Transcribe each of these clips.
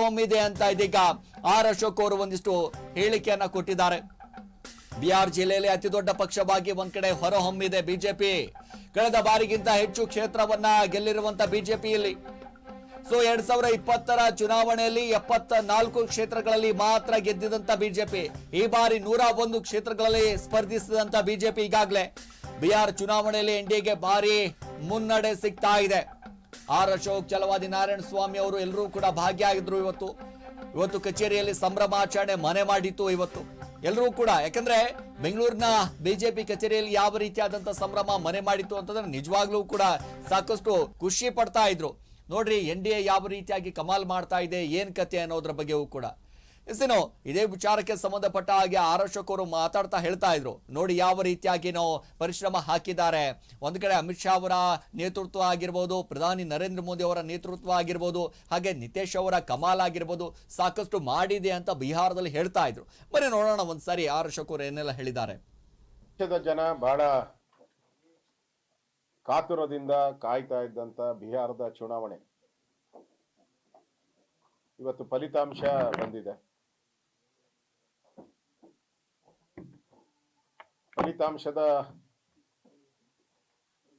ಹೊಮ್ಮಿದೆ ಅಂತ ಇದೀಗ ಆರ್ ಅಶೋಕ್ ಅವರು ಒಂದಿಷ್ಟು ಹೇಳಿಕೆಯನ್ನ ಕೊಟ್ಟಿದ್ದಾರೆ. ಬಿಹಾರ್ ಜಿಲ್ಲೆಯಲ್ಲಿ ಅತಿ ದೊಡ್ಡ ಪಕ್ಷವಾಗಿ ಒಂದ್ ಕಡೆ ಹೊರಹೊಮ್ಮಿದೆ ಬಿಜೆಪಿ. ಕಳೆದ ಬಾರಿಗಿಂತ ಹೆಚ್ಚು ಕ್ಷೇತ್ರವನ್ನ ಗೆಲ್ಲಿರುವಂತ ಬಿಜೆಪಿಯಲ್ಲಿ ಸೊ ಎರಡ್ ಸಾವಿರ ಇಪ್ಪತ್ತರ ಚುನಾವಣೆಯಲ್ಲಿ ಎಪ್ಪತ್ತ ನಾಲ್ಕು ಕ್ಷೇತ್ರಗಳಲ್ಲಿ ಮಾತ್ರ ಗೆದ್ದಿದಂತ ಬಿಜೆಪಿ. ಈ ಬಾರಿ ನೂರ ಒಂದು ಕ್ಷೇತ್ರಗಳಲ್ಲಿ ಸ್ಪರ್ಧಿಸಿದಂತ ಬಿಜೆಪಿ ಈಗಾಗಲೇ. ಬಿಹಾರ್ ಚುನಾವಣೆಯಲ್ಲಿ ಎನ್ಡಿಎಗೆ ಭಾರಿ ಮುನ್ನಡೆ ಸಿಗ್ತಾ ಇದೆ. ಆರ್ ಅಶೋಕ್ ಚಲವಾದಿ ನಾರಾಯಣ ಸ್ವಾಮಿ ಅವರು ಎಲ್ಲರೂ ಕೂಡ ಭಾಗಿಯಾಗಿದ್ರು ಇವತ್ತು. ಇವತ್ತು ಕಚೇರಿಯಲ್ಲಿ ಸಂಭ್ರಮಾಚರಣೆ ಮನೆ ಮಾಡಿತ್ತು ಇವತ್ತು. ಎಲ್ಲರೂ ಕೂಡ, ಯಾಕಂದ್ರೆ ಬೆಂಗಳೂರಿನ ಬಿಜೆಪಿ ಕಚೇರಿಯಲ್ಲಿ ಯಾವ ರೀತಿಯಾದಂತ ಸಂಭ್ರಮ ಮನೆ ಮಾಡಿತ್ತು ಅಂತಂದ್ರೆ ನಿಜವಾಗ್ಲೂ ಕೂಡ ಸಾಕಷ್ಟು ಖುಷಿ ಪಡ್ತಾ ಇದ್ರು. ನೋಡ್ರಿ, ಎನ್ ಡಿ ಎ ಯಾವ ರೀತಿಯಾಗಿ ಕಮಾಲ್ ಮಾಡ್ತಾ ಇದೆ, ಏನ್ ಕತೆ ಅನ್ನೋದ್ರ ಬಗ್ಗೆಯೂ ಕೂಡ. ಎಸ್ಸೇನೋ ಇದೇ ವಿಚಾರಕ್ಕೆ ಸಂಬಂಧಪಟ್ಟ ಹಾಗೆ ಆರೋಶಕರು ಮಾತಾಡ್ತಾ ಹೇಳ್ತಾ ಇದ್ರು. ನೋಡಿ ಯಾವ ರೀತಿಯಾಗಿ ನಾವು ಪರಿಶ್ರಮ ಹಾಕಿದ್ದಾರೆ. ಒಂದು ಕಡೆ ಅಮಿತ್ ಶಾ ಅವರ ನೇತೃತ್ವ ಆಗಿರ್ಬೋದು, ಪ್ರಧಾನಿ ನರೇಂದ್ರ ಮೋದಿ ಅವರ ನೇತೃತ್ವ ಆಗಿರ್ಬೋದು, ಹಾಗೆ ನಿತೇಶ್ ಅವರ ಕಮಾಲ್ ಆಗಿರ್ಬೋದು, ಸಾಕಷ್ಟು ಮಾಡಿದೆ ಅಂತ ಬಿಹಾರದಲ್ಲಿ ಹೇಳ್ತಾ ಇದ್ರು. ಬರೀ ನೋಡೋಣ ಒಂದ್ಸಾರಿ ಆರಕ್ಷಕರು ಏನೆಲ್ಲ ಹೇಳಿದ್ದಾರೆ. ಜನ ಬಹಳ ಕಾತುರದಿಂದ ಕಾಯ್ತಾ ಇದ್ದಂತ ಬಿಹಾರದ ಚುನಾವಣೆ. ಇವತ್ತು ಫಲಿತಾಂಶ ಬಂದಿದೆ. ಫಲಿತಾಂಶದ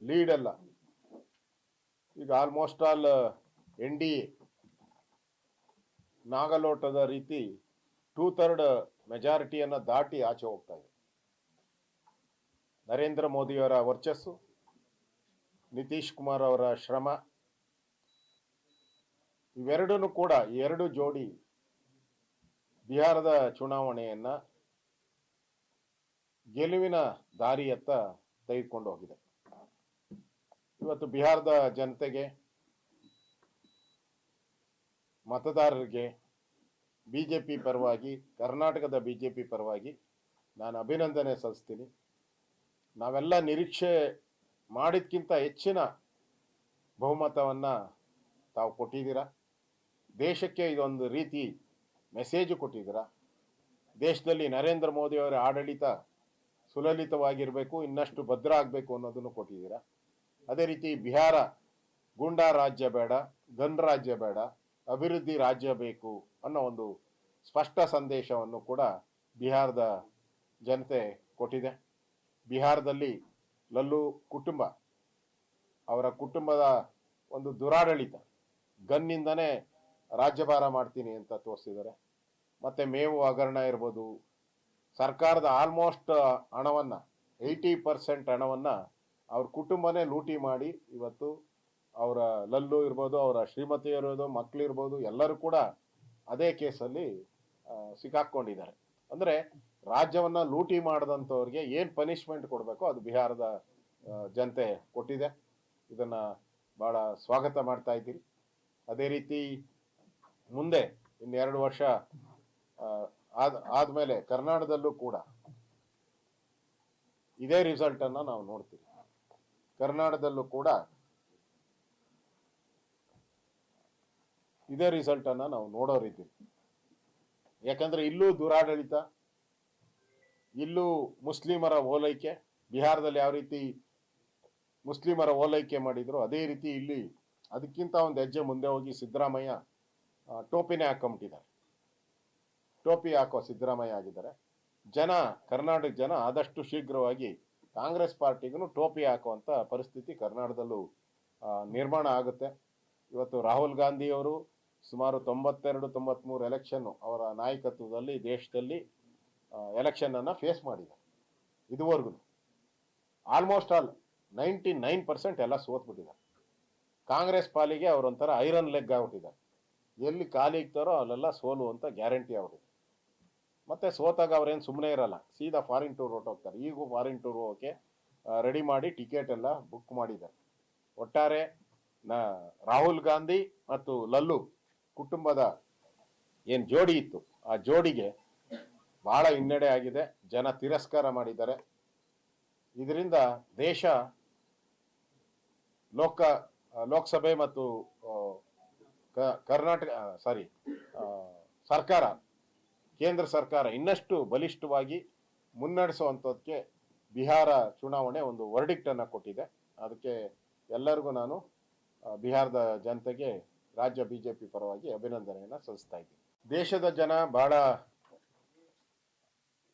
ಲೀಡ್ ಅಲ್ಲ. ಈಗ almost all N D A, ನಾಗಲೋಟದ ರೀತಿ ಟೂ ಥರ್ಡ್ ಮೆಜಾರಿಟಿಯನ್ನು ದಾಟಿ ಆಚೆ ಹೋಗ್ತಾ ಇದೆ. ನರೇಂದ್ರ ಮೋದಿಯವರ ವರ್ಚಸ್ಸು, ನಿತೀಶ್ ಕುಮಾರ್ ಅವರ ಶ್ರಮ ಇವೆರಡೂ ಕೂಡ ಎರಡು ಜೋಡಿ ಬಿಹಾರದ ಚುನಾವಣೆಯನ್ನ ಗೆಲುವಿನ ದಾರಿಯತ್ತ ತೆಗೆದುಕೊಂಡು ಹೋಗಿದೆ. ಇವತ್ತು ಬಿಹಾರದ ಜನತೆಗೆ, ಮತದಾರರಿಗೆ, ಬಿಜೆಪಿ ಪರವಾಗಿ, ಕರ್ನಾಟಕದ ಬಿಜೆಪಿ ಪರವಾಗಿ ನಾನು ಅಭಿನಂದನೆ ಸಲ್ಲಿಸ್ತೀನಿ. ನಾವೆಲ್ಲ ನಿರೀಕ್ಷೆ ಮಾಡಿದ್ಕಿಂತ ಹೆಚ್ಚಿನ ಬಹುಮತವನ್ನು ತಾವು ಕೊಟ್ಟಿದ್ದೀರಾ? ದೇಶಕ್ಕೆ ಇದೊಂದು ರೀತಿ ಮೆಸೇಜು ಕೊಟ್ಟಿದ್ದೀರಾ? ದೇಶದಲ್ಲಿ ನರೇಂದ್ರ ಮೋದಿ ಅವರ ಆಡಳಿತ ಸುಲಲಿತವಾಗಿರಬೇಕು, ಇನ್ನಷ್ಟು ಭದ್ರ ಆಗಬೇಕು ಅನ್ನೋದನ್ನು ಕೊಟ್ಟಿದ್ದೀರಾ? ಅದೇ ರೀತಿ ಬಿಹಾರ, ಗೂಂಡಾ ರಾಜ್ಯ ಬೇಡ ಗನ್ ರಾಜ್ಯ ಬೇಡ, ಅಭಿವೃದ್ಧಿ ರಾಜ್ಯ ಬೇಕು ಅನ್ನೋ ಒಂದು ಸ್ಪಷ್ಟ ಸಂದೇಶವನ್ನು ಕೂಡ ಬಿಹಾರದ ಜನತೆ ಕೊಟ್ಟಿದೆ. ಬಿಹಾರದಲ್ಲಿ ಲಲ್ಲು ಕುಟುಂಬ, ಅವರ ಕುಟುಂಬದ ಒಂದು ದುರಾಡಳಿತ, ಗನ್ನಿಂದನೇ ರಾಜ್ಯಭಾರ ಮಾಡ್ತೀನಿ ಅಂತ ತೋರಿಸಿದ್ದಾರೆ. ಮತ್ತೆ ಮೇವು ಹಗರಣ ಇರ್ಬೋದು ಸರ್ಕಾರದ ಆಲ್ಮೋಸ್ಟ್ ಹಣವನ್ನ ಏಯ್ಟಿ ಪರ್ಸೆಂಟ್ ಹಣವನ್ನ ಅವ್ರ ಕುಟುಂಬನೇ ಲೂಟಿ ಮಾಡಿ ಇವತ್ತು ಅವರ ಲಲ್ಲು ಇರ್ಬೋದು, ಅವರ ಶ್ರೀಮತಿ ಇರ್ಬೋದು ಮಕ್ಕಳಿರ್ಬೋದು ಎಲ್ಲರೂ ಕೂಡ ಅದೇ ಕೇಸಲ್ಲಿ ಸಿಕ್ಕಾಕ್ಕೊಂಡಿದ್ದಾರೆ ಅಂದ್ರೆ ರಾಜ್ಯವನ್ನ ಲೂಟಿ ಮಾಡಿದಂಥವ್ರಿಗೆ ಏನು ಪನಿಷ್ಮೆಂಟ್ ಕೊಡಬೇಕು ಅದು ಬಿಹಾರದ ಜನತೆ ಕೊಟ್ಟಿದೆ. ಇದನ್ನ ಬಹಳ ಸ್ವಾಗತ ಮಾಡ್ತಾ ಇದ್ದೀರಿ. ಅದೇ ರೀತಿ ಮುಂದೆ ಇನ್ನೆರಡು ವರ್ಷ ಆದ್, ಆದ್ಮೇಲೆ ಕರ್ನಾಟಕದಲ್ಲೂ ಕೂಡ ಇದೇ ರಿಸಲ್ಟ್ ಅನ್ನ ನಾವು ನೋಡ್ತೀವಿ. ಕರ್ನಾಟಕದಲ್ಲೂ ಕೂಡ ಇದೇ ರಿಸಲ್ಟ್ ಅನ್ನ ನಾವು ರೀತಿ. ಯಾಕಂದ್ರೆ ಇಲ್ಲೂ ದುರಾಡಳಿತ, ಇಲ್ಲೂ ಮುಸ್ಲಿಮರ ಓಲೈಕೆ, ಬಿಹಾರದಲ್ಲಿ ಯಾವ ರೀತಿ ಮುಸ್ಲಿಮರ ಓಲೈಕೆ ಮಾಡಿದ್ರು, ಅದೇ ರೀತಿ ಇಲ್ಲಿ ಅದಕ್ಕಿಂತ ಒಂದು ಹೆಜ್ಜೆ ಮುಂದೆ ಹೋಗಿ ಸಿದ್ದರಾಮಯ್ಯ ಟೋಪಿನೇ ಹಾಕೊಂಬಿಟ್ಟಿದ್ದಾರೆ. ಟೋಪಿ ಹಾಕೋ ಸಿದ್ದರಾಮಯ್ಯ ಆಗಿದ್ದಾರೆ. ಜನ, ಕರ್ನಾಟಕ ಜನ ಆದಷ್ಟು ಶೀಘ್ರವಾಗಿ ಕಾಂಗ್ರೆಸ್ ಪಾರ್ಟಿಗೂ ಟೋಪಿ ಹಾಕುವಂಥ ಪರಿಸ್ಥಿತಿ ಕರ್ನಾಟಕದಲ್ಲೂ ನಿರ್ಮಾಣ ಆಗುತ್ತೆ. ಇವತ್ತು ರಾಹುಲ್ ಗಾಂಧಿ ಅವರು ಸುಮಾರು ತೊಂಬತ್ತೆರಡು, ತೊಂಬತ್ಮೂರು ಎಲೆಕ್ಷನ್ ಅವರ ನಾಯಕತ್ವದಲ್ಲಿ ದೇಶದಲ್ಲಿ ಎಲೆಕ್ಷನನ್ನು ಫೇಸ್ ಮಾಡಿದ್ದಾರೆ. ಇದುವರೆಗೂ almost all ninety nine percent ಎಲ್ಲ ಸೋತ್ಬಿಟ್ಟಿದ್ದಾರೆ. ಕಾಂಗ್ರೆಸ್ ಪಾಲಿಗೆ ಅವರೊಂಥರ ಐರನ್ ಲೆಗ್ ಆಗ್ಬಿಟ್ಟಿದ್ದಾರೆ. ಎಲ್ಲಿ ಖಾಲಿ ಇಕ್ತಾರೋ ಅಲ್ಲೆಲ್ಲ ಸೋಲು ಅಂತ ಗ್ಯಾರಂಟಿ ಆಗ್ಬಿಟ್ಟಿದೆ. ಮತ್ತೆ ಸೋತಾಗ ಅವ್ರೇನು ಸುಮ್ಮನೆ ಇರಲ್ಲ, ಸೀದಾ ಫಾರಿನ್ ಟೂರ್ ಹೊರಟೋಗ್ತಾರೆ. ಈಗೂ ಫಾರಿನ್ ಟೂರ್ ಹೋಗೋಕೆ ರೆಡಿ ಮಾಡಿ ಟಿಕೆಟ್ ಎಲ್ಲ ಬುಕ್ ಮಾಡಿದ್ದಾರೆ. ಒಟ್ಟಾರೆ, ನ, ರಾಹುಲ್ ಗಾಂಧಿ ಮತ್ತು ಲಲ್ಲು ಕುಟುಂಬದ ಏನ್ ಜೋಡಿ ಇತ್ತು, ಆ ಜೋಡಿಗೆ ಬಹಳ ಹಿನ್ನಡೆ ಆಗಿದೆ. ಜನ ತಿರಸ್ಕಾರ ಮಾಡಿದ್ದಾರೆ. ಇದರಿಂದ ದೇಶ ಲೋಕ, ಲೋಕಸಭೆ ಮತ್ತು ಕರ್ನಾಟಕ ಸಾರಿ ಸರ್ಕಾರ ಕೇಂದ್ರ ಸರ್ಕಾರ ಇನ್ನಷ್ಟು ಬಲಿಷ್ಠವಾಗಿ ಮುನ್ನಡೆಸುವಂಥದ್ದಕ್ಕೆ ಬಿಹಾರ ಚುನಾವಣೆ ಒಂದು ವರ್ಡಿಕ್ಟ್ ಅನ್ನ ಕೊಟ್ಟಿದೆ. ಅದಕ್ಕೆ ಎಲ್ಲರಿಗೂ ನಾನು ಬಿಹಾರದ ಜನತೆಗೆ, ರಾಜ್ಯ ಬಿಜೆಪಿ ಪರವಾಗಿ ಅಭಿನಂದನೆಯನ್ನು ಸಲ್ಲಿಸ್ತಾ ಇದ್ದೀನಿ. ದೇಶದ ಜನ ಬಹಳ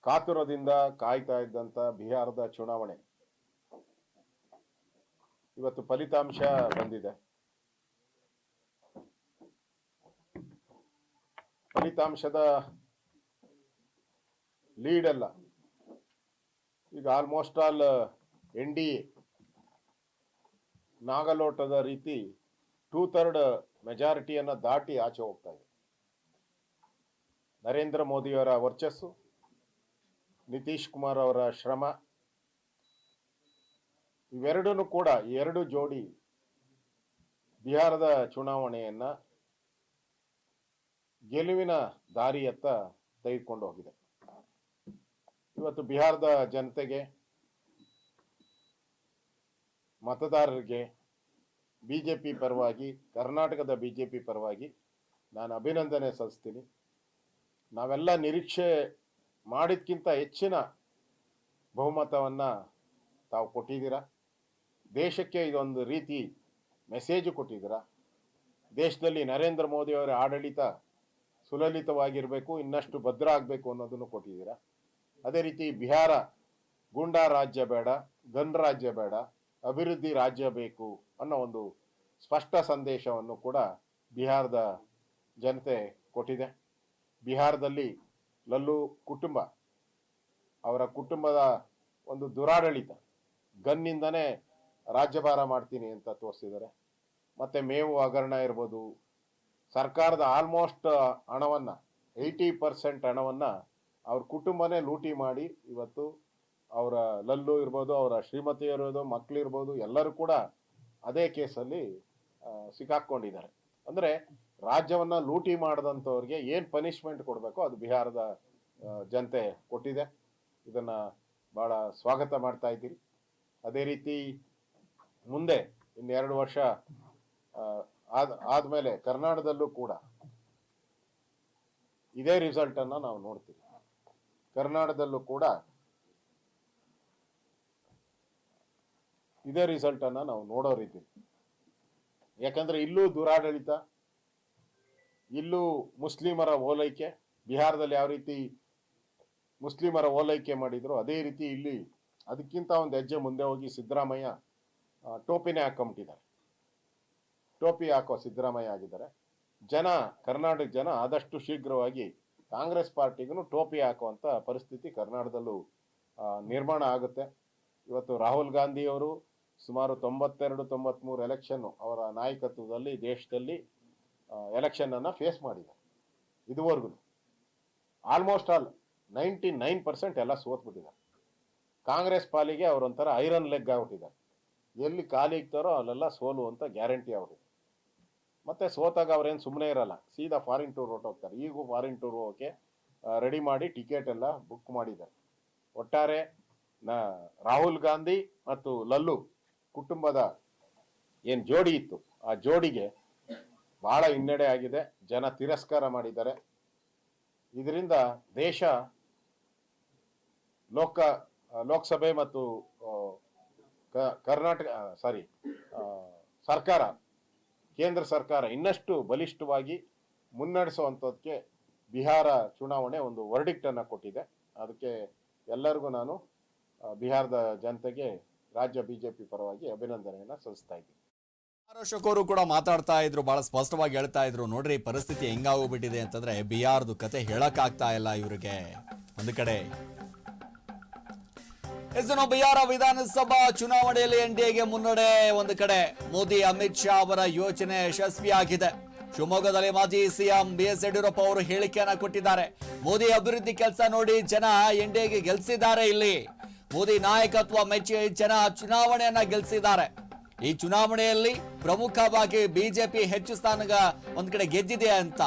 ಕಾತುರದಿಂದ ಕಾಯ್ತಾ ಇದ್ದಂತ ಬಿಹಾರದ ಚುನಾವಣೆ. ಇವತ್ತು ಫಲಿತಾಂಶ ಬಂದಿದೆ. ಫಲಿತಾಂಶದ ಲೀಡ್ ಅಲ್ಲ. ಈಗ almost all N D A ನಾಗಲೋಟದ ರೀತಿ ಟೂ ಥರ್ಡ್ ಮೆಜಾರಿಟಿಯನ್ನು ದಾಟಿ ಆಚೆ ಹೋಗ್ತಾ ಇದೆ. ನರೇಂದ್ರ ಮೋದಿಯವರ ವರ್ಚಸ್ಸು, ನಿತೀಶ್ ಕುಮಾರ್ ಅವರ ಶ್ರಮ ಇವೆರಡೂ ಕೂಡ ಎರಡು ಜೋಡಿ ಬಿಹಾರದ ಚುನಾವಣೆಯನ್ನು ಗೆಲುವಿನ ದಾರಿಯತ್ತ ತೆಗೆದುಕೊಂಡು ಹೋಗಿದೆ. ಇವತ್ತು ಬಿಹಾರದ ಜನತೆಗೆ, ಮತದಾರರಿಗೆ, ಬಿಜೆಪಿ ಪರವಾಗಿ, ಕರ್ನಾಟಕದ ಬಿಜೆಪಿ ಪರವಾಗಿ ನಾನು ಅಭಿನಂದನೆ ಸಲ್ಲಿಸ್ತೀನಿ. ನಾವೆಲ್ಲ ನಿರೀಕ್ಷೆ ಮಾಡಿದ್ಕಿಂತ ಹೆಚ್ಚಿನ ಬಹುಮತವನ್ನು ತಾವು ಕೊಟ್ಟಿದ್ದೀರಾ? ದೇಶಕ್ಕೆ ಇದೊಂದು ರೀತಿ ಮೆಸೇಜ್ ಕೊಟ್ಟಿದ್ದೀರ? ದೇಶದಲ್ಲಿ ನರೇಂದ್ರ ಮೋದಿ ಅವರ ಆಡಳಿತ ಸುಲಲಿತವಾಗಿರಬೇಕು, ಇನ್ನಷ್ಟು ಭದ್ರ ಆಗಬೇಕು ಅನ್ನೋದನ್ನು ಕೊಟ್ಟಿದ್ದೀರಾ? ಅದೇ ರೀತಿ ಬಿಹಾರ ಗೂಂಡಾ ರಾಜ್ಯ ಬೇಡ, ಗನ್ ರಾಜ್ಯ ಬೇಡ, ಅಭಿವೃದ್ಧಿ ರಾಜ್ಯ ಬೇಕು ಅನ್ನೋ ಒಂದು ಸ್ಪಷ್ಟ ಸಂದೇಶವನ್ನು ಕೂಡ ಬಿಹಾರದ ಜನತೆ ಕೊಟ್ಟಿದೆ. ಬಿಹಾರದಲ್ಲಿ ಲಲ್ಲು ಕುಟುಂಬ, ಅವರ ಕುಟುಂಬದ ಒಂದು ದುರಾಡಳಿತ, ಗನ್ನಿಂದನೇ ರಾಜ್ಯಭಾರ ಮಾಡ್ತೀನಿ ಅಂತ ತೋರಿಸಿದ್ದಾರೆ. ಮತ್ತೆ ಮೇವು ಹಗರಣ ಇರ್ಬೋದು, ಸರ್ಕಾರದ ಆಲ್ಮೋಸ್ಟ್ ಹಣವನ್ನ ಏಯ್ಟಿ ಪರ್ಸೆಂಟ್ ಹಣವನ್ನ ಅವ್ರ ಕುಟುಂಬನೇ ಲೂಟಿ ಮಾಡಿ ಇವತ್ತು ಅವರ ಲಲ್ಲು ಇರ್ಬೋದು, ಅವರ ಶ್ರೀಮತಿ ಇರ್ಬೋದು ಮಕ್ಕಳಿರ್ಬೋದು ಎಲ್ಲರೂ ಕೂಡ ಅದೇ ಕೇಸಲ್ಲಿ ಸಿಕ್ಕಾಕೊಂಡಿದ್ದಾರೆ. ಅಂದ್ರೆ ರಾಜ್ಯವನ್ನ ಲೂಟಿ ಮಾಡದಂಥವ್ರಿಗೆ ಏನ್ ಪನಿಷ್ಮೆಂಟ್ ಕೊಡಬೇಕೋ ಅದು ಬಿಹಾರದ ಜನತೆ ಕೊಟ್ಟಿದೆ. ಇದನ್ನ ಬಹಳ ಸ್ವಾಗತ ಮಾಡ್ತಾ ಇದ್ದೀರಿ. ಅದೇ ರೀತಿ ಮುಂದೆ ಇನ್ನೆರಡು ವರ್ಷ ಆದ್, ಆದ್ಮೇಲೆ ಕರ್ನಾಟಕದಲ್ಲೂ ಕೂಡ ಇದೇ ರಿಸಲ್ಟ್ ಅನ್ನ ನಾವು ನೋಡ್ತೀವಿ. ಕರ್ನಾಟಕದಲ್ಲೂ ಕೂಡ ಇದೇ ರಿಸಲ್ಟ್ ಅನ್ನ ನಾವು ನೋಡೋ ರೀತಿ. ಯಾಕಂದ್ರೆ ಇಲ್ಲೂ ದುರಾಡಳಿತ, ಇಲ್ಲೂ ಮುಸ್ಲಿಮರ ಓಲೈಕೆ, ಬಿಹಾರದಲ್ಲಿ ಯಾವ ರೀತಿ ಮುಸ್ಲಿಮರ ಓಲೈಕೆ ಮಾಡಿದ್ರು ಅದೇ ರೀತಿ ಇಲ್ಲಿ ಅದಕ್ಕಿಂತ ಒಂದು ಹೆಜ್ಜೆ ಮುಂದೆ ಹೋಗಿ ಸಿದ್ದರಾಮಯ್ಯ ಟೋಪಿನೇ ಹಾಕೊಂಬಿಟ್ಟಿದ್ದಾರೆ ಟೋಪಿ ಹಾಕೋ ಸಿದ್ದರಾಮಯ್ಯ ಆಗಿದ್ದಾರೆ. ಜನ, ಕರ್ನಾಟಕ ಜನ ಆದಷ್ಟು ಶೀಘ್ರವಾಗಿ ಕಾಂಗ್ರೆಸ್ ಪಾರ್ಟಿಗೂ ಟೋಪಿ ಹಾಕುವಂತ ಪರಿಸ್ಥಿತಿ ಕರ್ನಾಟಕದಲ್ಲೂ ನಿರ್ಮಾಣ ಆಗುತ್ತೆ. ಇವತ್ತು ರಾಹುಲ್ ಗಾಂಧಿ ಅವರು ಸುಮಾರು ತೊಂಬತ್ತೆರಡು, ತೊಂಬತ್ಮೂರು ಎಲೆಕ್ಷನ್ನು ಅವರ ನಾಯಕತ್ವದಲ್ಲಿ ದೇಶದಲ್ಲಿ ಎಲೆಕ್ಷನನ್ನು ಫೇಸ್ ಮಾಡಿದ್ದಾರೆ. ಇದುವರೆಗೂ almost all ninety nine percent ಎಲ್ಲ ಸೋತ್ಬಿಟ್ಟಿದ್ದಾರೆ. ಕಾಂಗ್ರೆಸ್ ಪಾಲಿಗೆ ಅವರೊಂಥರ ಐರನ್ ಲೆಗ್ ಆಗ್ಬಿಟ್ಟಿದ್ದಾರೆ ಎಲ್ಲಿ ಖಾಲಿ ಇಕ್ತಾರೋ ಅಲ್ಲೆಲ್ಲ ಸೋಲು ಅಂತ ಗ್ಯಾರಂಟಿ ಅವ್ರಿಗೆ ಮತ್ತೆ ಸೋತಾಗ ಅವ್ರೇನು ಸುಮ್ಮನೆ ಇರಲ್ಲ. ಸೀದಾ ಫಾರಿನ್ ಟೂರ್ ಹೊರಟೋಗ್ತಾರೆ. ಈಗೂ ಫಾರಿನ್ ಟೂರ್ ಹೋಗೋಕೆ ರೆಡಿ ಮಾಡಿ ಟಿಕೆಟ್ ಎಲ್ಲ ಬುಕ್ ಮಾಡಿದ್ದಾರೆ. ಒಟ್ಟಾರೆ ರಾಹುಲ್ ಗಾಂಧಿ ಮತ್ತು ಲಲ್ಲು ಕುಟುಂಬದ ಏನು ಜೋಡಿ ಇತ್ತು, ಆ ಜೋಡಿಗೆ ಬಹಳ ಹಿನ್ನಡೆ ಆಗಿದೆ. ಜನ ತಿರಸ್ಕಾರ ಮಾಡಿದ್ದಾರೆ. ಇದರಿಂದ ದೇಶ ಲೋಕ, ಲೋಕಸಭೆ ಮತ್ತು ಕರ್ನಾಟಕ ಸಾರಿ ಸರ್ಕಾರ ಕೇಂದ್ರ ಸರ್ಕಾರ ಇನ್ನಷ್ಟು ಬಲಿಷ್ಠವಾಗಿ ಮುನ್ನಡೆಸುವಂಥದ್ದಕ್ಕೆ ಬಿಹಾರ ಚುನಾವಣೆ ಒಂದು ವರ್ಡಿಕ್ಟನ್ನು ಕೊಟ್ಟಿದೆ. ಅದಕ್ಕೆ ಎಲ್ಲರಿಗೂ ನಾನು ಬಿಹಾರದ ಜನತೆಗೆ, ರಾಜ್ಯ ಬಿಜೆಪಿ ಪರವಾಗಿ ಅಭಿನಂದನೆಯನ್ನು ಸಲ್ಲಿಸ್ತಾ ಇದ್ದೀನಿ. ಅವರು ಕೂಡ ಮಾತಾಡ್ತಾ ಇದ್ರು, ಬಹಳ ಸ್ಪಷ್ಟವಾಗಿ ಹೇಳ್ತಾ ಇದ್ರು. ನೋಡ್ರಿ ಪರಿಸ್ಥಿತಿ ಹೆಂಗಾಗೋಗ್ಬಿಟ್ಟಿದೆ ಅಂತಂದ್ರೆ ಬಿಹಾರ್ದು ಕತೆ ಹೇಳಕ್ ಆಗ್ತಾ ಇಲ್ಲ ಇವರಿಗೆ. ಒಂದು ಕಡೆ ಇನ್ನು ಬಿಹಾರ ವಿಧಾನಸಭಾ ಚುನಾವಣೆಯಲ್ಲಿ ಎನ್ಡಿಎಗೆ ಮುನ್ನಡೆ ಒಂದು ಕಡೆ. ಮೋದಿ, ಅಮಿತ್ ಶಾ ಅವರ ಯೋಚನೆ ಯಶಸ್ವಿಯಾಗಿದೆ. ಶಿವಮೊಗ್ಗದಲ್ಲಿ ಮಾಜಿ ಸಿಎಂ ಬಿ ಎಸ್ ಯಡಿಯೂರಪ್ಪ ಅವರು ಹೇಳಿಕೆಯನ್ನ ಕೊಟ್ಟಿದ್ದಾರೆ. ಮೋದಿ ಅಭಿವೃದ್ಧಿ ಕೆಲಸ ನೋಡಿ ಜನ ಎನ್ಡಿಎಗೆ ಗೆಲ್ಸಿದ್ದಾರೆ ಇಲ್ಲಿ. ಮೋದಿ ನಾಯಕತ್ವ ಮೆಚ್ಚಿ ಜನ ಚುನಾವಣೆಯನ್ನ ಗೆಲ್ಸಿದ್ದಾರೆ. ಈ ಚುನಾವಣೆಯಲ್ಲಿ ಪ್ರಮುಖವಾಗಿ ಬಿಜೆಪಿ ಹೆಚ್ಚು ಸ್ಥಾನಗ ಒಂದ್ ಕಡೆ ಗೆದ್ದಿದೆ ಅಂತ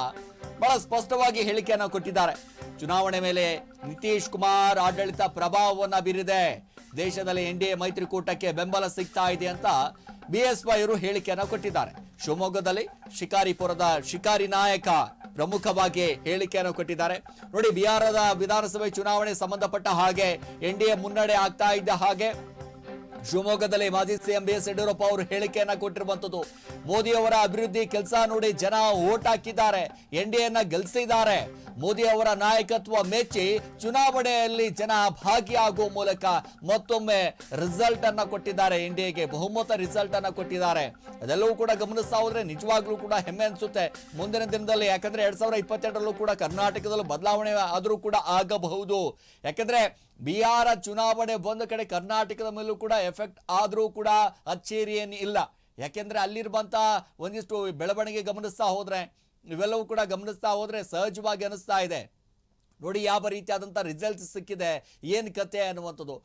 ಬಹಳ ಸ್ಪಷ್ಟವಾಗಿ ಹೇಳಿಕೆಯನ್ನು ಕೊಟ್ಟಿದ್ದಾರೆ. ಚುನಾವಣೆ ಮೇಲೆ ನಿತೀಶ್ ಕುಮಾರ್ ಆಡಳಿತ ಪ್ರಭಾವವನ್ನು ಬೀರಿದೆ. ದೇಶದಲ್ಲಿ ಎನ್ ಡಿ ಎ ಮೈತ್ರಿಕೂಟಕ್ಕೆ ಬೆಂಬಲ ಸಿಗ್ತಾ ಇದೆ ಅಂತ ಬಿ ಎಸ್ ಅವರು ಹೇಳಿಕೆಯನ್ನು ಕೊಟ್ಟಿದ್ದಾರೆ. ಶಿವಮೊಗ್ಗದಲ್ಲಿ ಶಿಕಾರಿಪುರದ ಶಿಕಾರಿ ನಾಯಕ ಪ್ರಮುಖವಾಗಿ ಹೇಳಿಕೆಯನ್ನು ಕೊಟ್ಟಿದ್ದಾರೆ. ನೋಡಿ, ಬಿಹಾರದ ವಿಧಾನಸಭೆ ಚುನಾವಣೆ ಸಂಬಂಧಪಟ್ಟ ಹಾಗೆ ಎನ್ ಡಿ ಎ ಮುನ್ನಡೆ ಆಗ್ತಾ ಇದ್ದ ಹಾಗೆ ಶಿವಮೊಗ್ಗದಲ್ಲಿ ಮಾಜಿ ಸಿಎಂ ಬಿ ಎಸ್ ಯಡಿಯೂರಪ್ಪ ಅವರು ಹೇಳಿಕೆಯನ್ನ ಕೊಟ್ಟಿರುವಂತದ್ದು ಮೋದಿ ಅವರ ಅಭಿವೃದ್ಧಿ ಕೆಲಸ ನೋಡಿ ಜನ ಓಟ್ ಹಾಕಿದ್ದಾರೆ, ಎನ್ ಗೆಲ್ಸಿದ್ದಾರೆ. ಮೋದಿ ಅವರ ನಾಯಕತ್ವ ಮೆಚ್ಚಿ ಚುನಾವಣೆಯಲ್ಲಿ ಜನ ಭಾಗಿಯಾಗುವ ಮೂಲಕ ಮತ್ತೊಮ್ಮೆ ರಿಸಲ್ಟ್ ಅನ್ನ ಕೊಟ್ಟಿದ್ದಾರೆ, ಎನ್ ಡಿ ಎಗೆ ಬಹುಮತ ರಿಸಲ್ಟ್ ಅನ್ನ ಕೊಟ್ಟಿದ್ದಾರೆ. ಅದೆಲ್ಲವೂ ಕೂಡ ಗಮನಿಸ್ತಾ ಹೋದ್ರೆ ನಿಜವಾಗ್ಲೂ ಕೂಡ ಹೆಮ್ಮೆ ಅನಿಸುತ್ತೆ. ಮುಂದಿನ ದಿನದಲ್ಲಿ ಯಾಕಂದ್ರೆ ಎರಡ್ ಸಾವಿರದ ಇಪ್ಪತ್ತೆರಡರಲ್ಲೂ ಕೂಡ ಕರ್ನಾಟಕದಲ್ಲೂ ಬದಲಾವಣೆ ಆದರೂ ಕೂಡ ಆಗಬಹುದು. ಯಾಕಂದ್ರೆ ಬಿಹಾರ ಚುನಾವಣೆ ಬಂದ ಕಡೆ ಕರ್ನಾಟಕದ ಮೇಲೂ ಕೂಡ ಎಫೆಕ್ಟ್ ಆದರೂ ಕೂಡ ಅಚ್ಚೇರಿ ಏನು ಇಲ್ಲ. ಯಾಕೆಂದರೆ ಅಲ್ಲಿರುವಂಥ ಒಂದಿಷ್ಟು ಬೆಳವಣಿಗೆ ಗಮನಿಸ್ತಾ ಹೋದರೆ, ಇವೆಲ್ಲವೂ ಕೂಡ ಗಮನಿಸ್ತಾ ಹೋದರೆ ಸಹಜವಾಗಿ ಅನಿಸ್ತಾ ಇದೆ. ನೋಡಿ, ಯಾವ ರೀತಿಯಾದಂಥ ರಿಸಲ್ಟ್ ಸಿಕ್ಕಿದೆ, ಏನು ಕತೆ ಅನ್ನುವಂಥದ್ದು.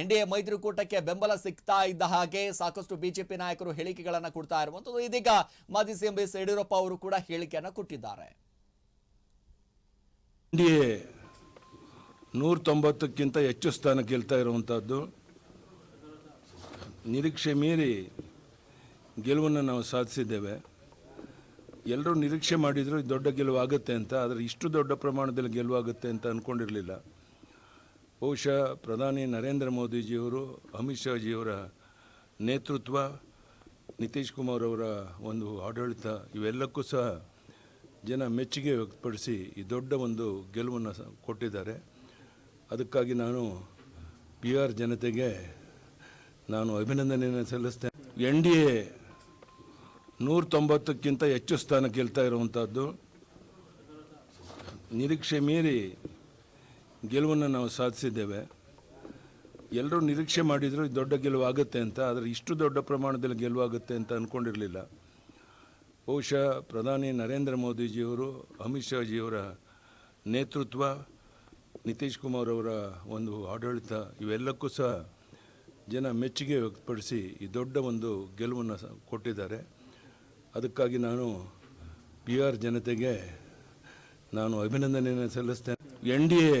ಎನ್ ಡಿ ಎ ಮೈತ್ರಿಕೂಟಕ್ಕೆ ಬೆಂಬಲ ಸಿಗ್ತಾ ಇದ್ದ ಹಾಗೆ ಸಾಕಷ್ಟು ಬಿಜೆಪಿ ನಾಯಕರು ಹೇಳಿಕೆಗಳನ್ನು ಕೊಡ್ತಾ ಇರುವಂಥದ್ದು. ಇದೀಗ ಮಾಜಿ ಸಿಎಂ ಬಿ ಎಸ್ ಯಡಿಯೂರಪ್ಪ ಅವರು ಕೂಡ ಹೇಳಿಕೆಯನ್ನು ಕೊಟ್ಟಿದ್ದಾರೆ. ನೂರ ತೊಂಬತ್ತಕ್ಕಿಂತ ಹೆಚ್ಚು ಸ್ಥಾನ ಗೆಲ್ತಾ ಇರುವಂಥದ್ದು ನಿರೀಕ್ಷೆ ಮೀರಿ ಗೆಲುವನ್ನು ನಾವು ಸಾಧಿಸಿದ್ದೇವೆ. ಎಲ್ಲರೂ ನಿರೀಕ್ಷೆ ಮಾಡಿದ್ರು ದೊಡ್ಡ ಗೆಲುವು ಆಗುತ್ತೆ ಅಂತ, ಆದರೆ ಇಷ್ಟು ದೊಡ್ಡ ಪ್ರಮಾಣದಲ್ಲಿ ಗೆಲುವಾಗುತ್ತೆ ಅಂತ ಅಂದ್ಕೊಂಡಿರಲಿಲ್ಲ ಬಹುಶಃ ಪ್ರಧಾನಿ ನರೇಂದ್ರ ಮೋದಿಜಿಯವರು, ಅಮಿತ್ ಶಾಜಿಯವರ ನೇತೃತ್ವ, ನಿತೀಶ್ ಕುಮಾರ್ ಅವರ ಒಂದು ಆಡಳಿತ, ಇವೆಲ್ಲಕ್ಕೂ ಸಹ ಜನ ಮೆಚ್ಚುಗೆ ವ್ಯಕ್ತಪಡಿಸಿ ಈ ದೊಡ್ಡ ಒಂದು ಗೆಲುವನ್ನು ಕೊಟ್ಟಿದ್ದಾರೆ. ಅದಕ್ಕಾಗಿ ನಾನು ಬಿಹಾರ್ ಜನತೆಗೆ ನಾನು ಅಭಿನಂದನೆಯನ್ನು ಸಲ್ಲಿಸ್ತೇನೆ. ಎನ್ ಡಿ ಎ ನೂರ ತೊಂಬತ್ತಕ್ಕಿಂತ ಹೆಚ್ಚು ಸ್ಥಾನ ಗೆಲ್ತಾ ಇರುವಂಥದ್ದು ನಿರೀಕ್ಷೆ ಮೀರಿ ಗೆಲುವನ್ನು ನಾವು ಸಾಧಿಸಿದ್ದೇವೆ. ಎಲ್ಲರೂ ನಿರೀಕ್ಷೆ ಮಾಡಿದರೂ ದೊಡ್ಡ ಗೆಲುವು ಆಗುತ್ತೆ ಅಂತ, ಆದರೆ ಇಷ್ಟು ದೊಡ್ಡ ಪ್ರಮಾಣದಲ್ಲಿ ಗೆಲುವಾಗುತ್ತೆ ಅಂತ ಅಂದ್ಕೊಂಡಿರಲಿಲ್ಲ ಬಹುಶಃ ಪ್ರಧಾನಿ ನರೇಂದ್ರ ಮೋದಿಜಿಯವರು, ಅಮಿತ್ ಶಾಜಿಯವರ ನೇತೃತ್ವ ನಿತೀಶ್ ಕುಮಾರ್ ಅವರ ಒಂದು ಆಡಳಿತ ಇವೆಲ್ಲಕ್ಕೂ ಸಹ ಜನ ಮೆಚ್ಚುಗೆ ವ್ಯಕ್ತಪಡಿಸಿ ಈ ದೊಡ್ಡ ಒಂದು ಗೆಲುವನ್ನು ಕೊಟ್ಟಿದ್ದಾರೆ. ಅದಕ್ಕಾಗಿ ನಾನು ಬಿಹಾರ್ ಜನತೆಗೆ ನಾನು ಅಭಿನಂದನೆಯನ್ನು ಸಲ್ಲಿಸ್ತೇನೆ. ಎನ್ ಡಿ ಎ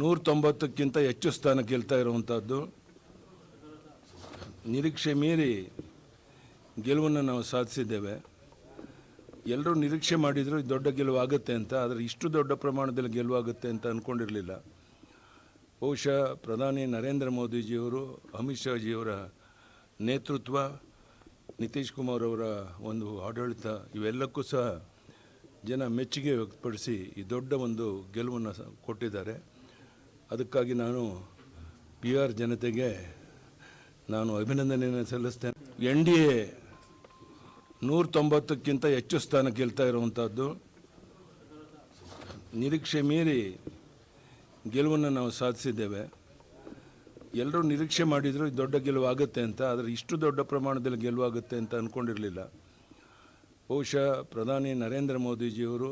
ನೂರ ತೊಂಬತ್ತಕ್ಕಿಂತ ಹೆಚ್ಚು ಸ್ಥಾನ ಗೆಲ್ತಾ ಇರುವಂಥದ್ದು ನಿರೀಕ್ಷೆ ಮೀರಿ ಗೆಲುವನ್ನು ನಾವು ಸಾಧಿಸಿದ್ದೇವೆ. ಎಲ್ಲರೂ ನಿರೀಕ್ಷೆ ಮಾಡಿದ್ರು ದೊಡ್ಡ ಗೆಲುವು ಆಗುತ್ತೆ ಅಂತ, ಆದರೆ ಇಷ್ಟು ದೊಡ್ಡ ಪ್ರಮಾಣದಲ್ಲಿ ಗೆಲುವಾಗುತ್ತೆ ಅಂತ ಅಂದ್ಕೊಂಡಿರಲಿಲ್ಲ ಬಹುಶಃ ಪ್ರಧಾನಿ ನರೇಂದ್ರ ಮೋದಿಜಿಯವರು, ಅಮಿತ್ ಶಾಜಿಯವರ ನೇತೃತ್ವ, ನಿತೀಶ್ ಕುಮಾರ್ ಅವರ ಒಂದು ಆಡಳಿತ, ಇವೆಲ್ಲಕ್ಕೂ ಸಹ ಜನ ಮೆಚ್ಚುಗೆ ವ್ಯಕ್ತಪಡಿಸಿ ಈ ದೊಡ್ಡ ಒಂದು ಗೆಲುವನ್ನು ಕೊಟ್ಟಿದ್ದಾರೆ. ಅದಕ್ಕಾಗಿ ನಾನು ಬಿಹಾರ್ ಜನತೆಗೆ ನಾನು ಅಭಿನಂದನೆಯನ್ನು ಸಲ್ಲಿಸ್ತೇನೆ. ಎನ್ ಡಿ ಎ ನೂರ ತೊಂಬತ್ತಕ್ಕಿಂತ ಹೆಚ್ಚು ಸ್ಥಾನ ಗೆಲ್ತಾ ಇರುವಂಥದ್ದು ನಿರೀಕ್ಷೆ ಮೀರಿ ಗೆಲುವನ್ನು ನಾವು ಸಾಧಿಸಿದ್ದೇವೆ. ಎಲ್ಲರೂ ನಿರೀಕ್ಷೆ ಮಾಡಿದ್ರು ದೊಡ್ಡ ಗೆಲುವು ಆಗುತ್ತೆ ಅಂತ, ಆದರೆ ಇಷ್ಟು ದೊಡ್ಡ ಪ್ರಮಾಣದಲ್ಲಿ ಗೆಲುವಾಗುತ್ತೆ ಅಂತ ಅಂದ್ಕೊಂಡಿರಲಿಲ್ಲ ಬಹುಶಃ ಪ್ರಧಾನಿ ನರೇಂದ್ರ ಮೋದಿಜಿಯವರು